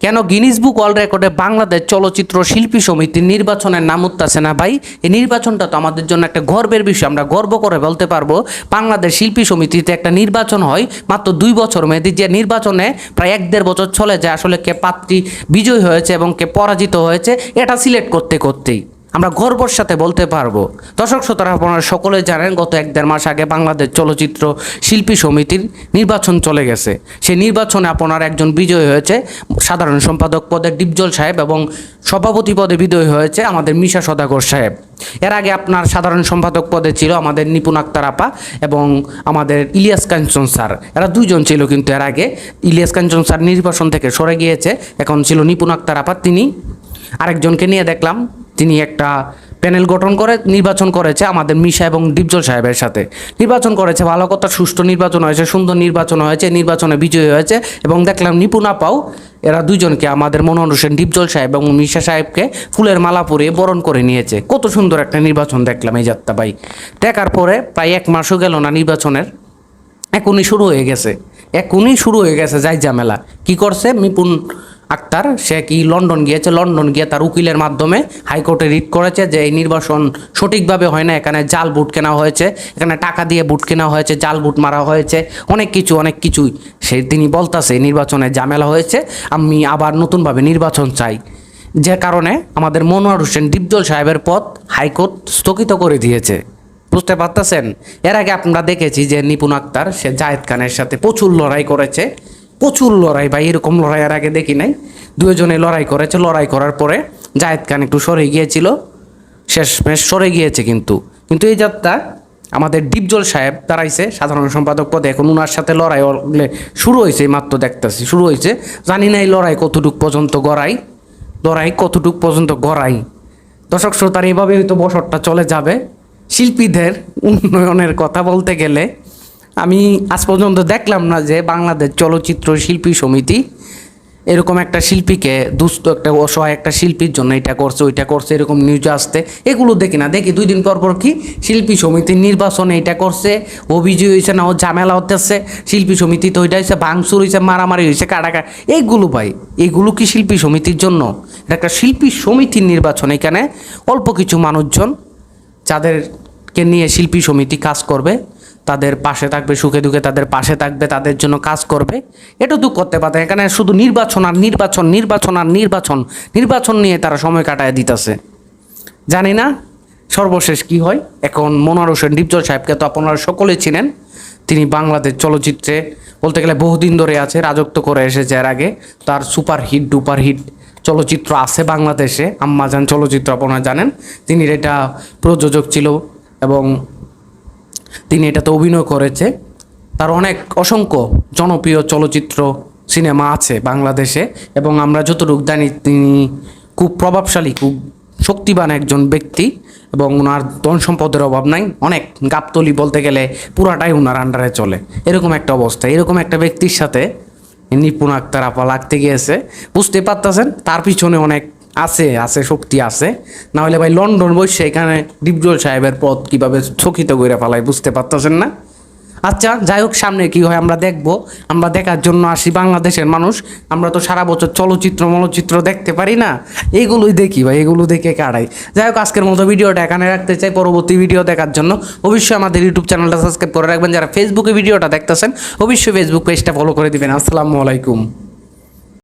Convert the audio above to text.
কেন গিনিস বুক অল রেকর্ডে বাংলাদেশ চলচ্চিত্র শিল্পী সমিতির নির্বাচনের নাম উত্তাসে না ভাই? এই নির্বাচনটা তো আমাদের জন্য একটা গর্বের বিষয়, আমরা গর্ব করে বলতে পারব। বাংলাদেশ শিল্পী সমিতিতে একটা নির্বাচন হয়, মাত্র দুই বছর মেয়েদের যে নির্বাচনে প্রায় এক দেড় বছর চলে যায়, আসলে কে পাত্রী বিজয়ী হয়েছে এবং কে পরাজিত হয়েছে, এটা সিলেক্ট করতে করতেই। আমরা গর্বর সাথে বলতে পারব। দর্শক শ্রোতারা, আপনারা সকলে জানেন, গত এক দেড় মাস আগে বাংলাদেশ চলচ্চিত্র শিল্পী সমিতির নির্বাচন চলে গেছে। সেই নির্বাচনে আপনার একজন বিজয়ী হয়েছে, সাধারণ সম্পাদক পদে ডিপজল সাহেব এবং সভাপতি পদে বিজয়ী হয়েছে আমাদের মিশা সদাগর সাহেব। এর আগে আপনার সাধারণ সম্পাদক পদে ছিল আমাদের নিপুণ আক্তার আপা এবং আমাদের ইলিয়াস কাঞ্চন স্যার। এরা দুইজন ছিল কিন্তু এর আগে। ইলিয়াস কাঞ্চন স্যার নির্বাচন থেকে সরে গিয়েছে, এখন ছিল নিপুণ আক্তার আপা, তিনি আরেকজনকে নিয়ে দেখলাম। তিনি একটা প্যানেল গঠন করে, নির্বাচন করেছে আমাদের মিশা এবং ডিপজল সাহেবের সাথে। নির্বাচন করেছে, ভালো কথা, সুষ্ঠু নির্বাচন হয়েছে, সুন্দর নির্বাচন হয়েছে, নির্বাচনে বিজয়ী হয়েছে এবং দেখলাম নিপুণা পাও এরা দুজনকে আমাদের মনোহর হোসেন, ডিপজল সাহেব এবং মিশা সাহেবকে ফুলের মালা পরিয়ে বরণ করে নিয়েছে। কত সুন্দর একটা নির্বাচন দেখলাম এই যাত্রা ভাই। দেখার পরে প্রায় এক মাসও গেল না নির্বাচনের। এখনই শুরু হয়ে গেছে। এখনই শুরু হয়ে গেছে, যাই ঝামেলা। কি করছে? মিপুন আক্তার, সে কি লন্ডন গিয়েছে? লন্ডন গিয়ে তার উকিলের মাধ্যমে হাইকোর্টে রিট করেছে যে এই নির্বাচন সঠিকভাবে হয় না, এখানে জাল বুট কেনা হয়েছে, এখানে টাকা দিয়ে বুট কেনা হয়েছে, জাল বুট মারা হয়েছে, অনেক কিছু, অনেক কিছুই। সে তিনি বলতাছে নির্বাচনে ঝামেলা হয়েছে, আমি আবার নতুনভাবে নির্বাচন চাই। যে কারণে আমাদের মনোয়ার হোসেন ডিপজল সাহেবের পদ হাইকোর্ট স্থগিত করে দিয়েছে। বুঝতে পারতেছেন? এর আগে আমরা দেখেছি যে নিপুণ আক্তার, সে জায়েদ খানের সাথে প্রচুর লড়াই করেছে। প্রচুর লড়াই, ভাই, এরকম লড়াই আর আগে দেখি নাই। দুজনে লড়াই করেছে, লড়াই করার পরে জায়েদ খান একটু সরে গিয়েছিল। শেষমেশ সরে গিয়েছে কিন্তু। কিন্তু এই যাত্রা আমাদের ডিপজল সাহেব দাঁড়াইছে, সাধারণ সম্পাদক পদে। এখন উনার সাথে লড়াই শুরু হয়েছে মাত্র দেখতেছি, শুরু হয়েছে। জানি না এই লড়াই কতটুক পর্যন্ত গড়াই, লড়াই কতটুক পর্যন্ত গড়াই। দর্শক শ্রোতার এইভাবে হয়তো বছরটা চলে যাবে। শিল্পীদের উন্নয়নের কথা বলতে গেলে আমি আজ পর্যন্ত দেখলাম না যে বাংলাদেশ চলচ্চিত্র শিল্পী সমিতি এরকম একটা শিল্পীকে, দুস্থ একটা, অসহায় একটা শিল্পীর জন্য এটা করছে, ওইটা করছে, এরকম নিউজ আসতে এগুলো দেখি না, দেখি দুই দিন পর পর কি শিল্পী সমিতির নির্বাচনে এটা করছে, অভিযোগ হয়েছে না, ও ঝামেলা হতেছে শিল্পী সমিতি তো ওইটা হয়েছে ভাঙচুর হয়েছে মারামারি হয়েছে কাটাকা এইগুলো ভাই, এগুলো কি শিল্পী সমিতির জন্য? এটা একটা শিল্পী সমিতির নির্বাচন এখানে, অল্প কিছু মানুষজন যাদেরকে নিয়ে শিল্পী সমিতি কাজ করবে তাদের পাশে থাকবে, সুখে দুঃখে তাদের পাশে থাকবে, তাদের জন্য কাজ করবে। এটুকু করতে পারে এখানে শুধু নির্বাচন আর নির্বাচন নির্বাচন আর নির্বাচন নির্বাচন নিয়ে তারা সময় কাটায় দিতেছে। জানি না সর্বশেষ কি হয়। এখন মনোয়ার হোসেন ডিপজল সাহেবকে তো আপনারা সকলে চিনেন। তিনি বাংলাদেশ চলচ্চিত্রে বলতে গেলে বহুদিন ধরে আছে, রাজত্ব করে এসেছে এর আগে। তার সুপার হিট ডুপার হিট চলচ্চিত্র আছে বাংলাদেশে। আম্মাজান চলচ্চিত্র আপনারা জানেন। তিনি এটা প্রযোজক ছিল এবং তিনি এটাতে অভিনয় করেছে। তার অনেক অসংখ্য জনপ্রিয় চলচ্চিত্র সিনেমা আছে বাংলাদেশে এবং আমরা যতটুকু জানি তিনি খুব প্রভাবশালী, খুব শক্তিবান একজন ব্যক্তি এবং ওনার ধন সম্পদের অভাব নাই। অনেক গাবতলি বলতে গেলে পুরাটাই ওনার আন্ডারে চলে। এরকম একটা অবস্থা। এরকম একটা ব্যক্তির সাথে নিপুণ আক্তার আপা লাগতে গিয়েছে। বুঝতে পারতেছেন, তার পিছনে অনেক আছে আছে, শক্তি আছে। না হলে ভাই লন্ডন বসে এখানে ডিপজল সাহেবের পথ কীভাবে চকিত করে ফেলায় বুঝতে পারতেছেন না? আচ্ছা যাই হোক, সামনে কি হয় আমরা দেখব। আমরা দেখার জন্য আসি বাংলাদেশের মানুষ। আমরা তো সারা বছর চলচ্চিত্র মলচিত্র দেখতে পারি না। এগুলোই দেখি ভাই, এগুলো দেখে কাটাই যাই হোক, আজকের মতো ভিডিওটা এখানে রাখতে চাই। পরবর্তী ভিডিও দেখার জন্য অবশ্যই আমাদের ইউটিউব চ্যানেলটা সাবস্ক্রাইব করে রাখবেন। যারা ফেসবুকে ভিডিওটা দেখতেছেন, অবশ্যই ফেসবুক পেজটা ফলো করে দিবেন। আসসালামু আলাইকুম।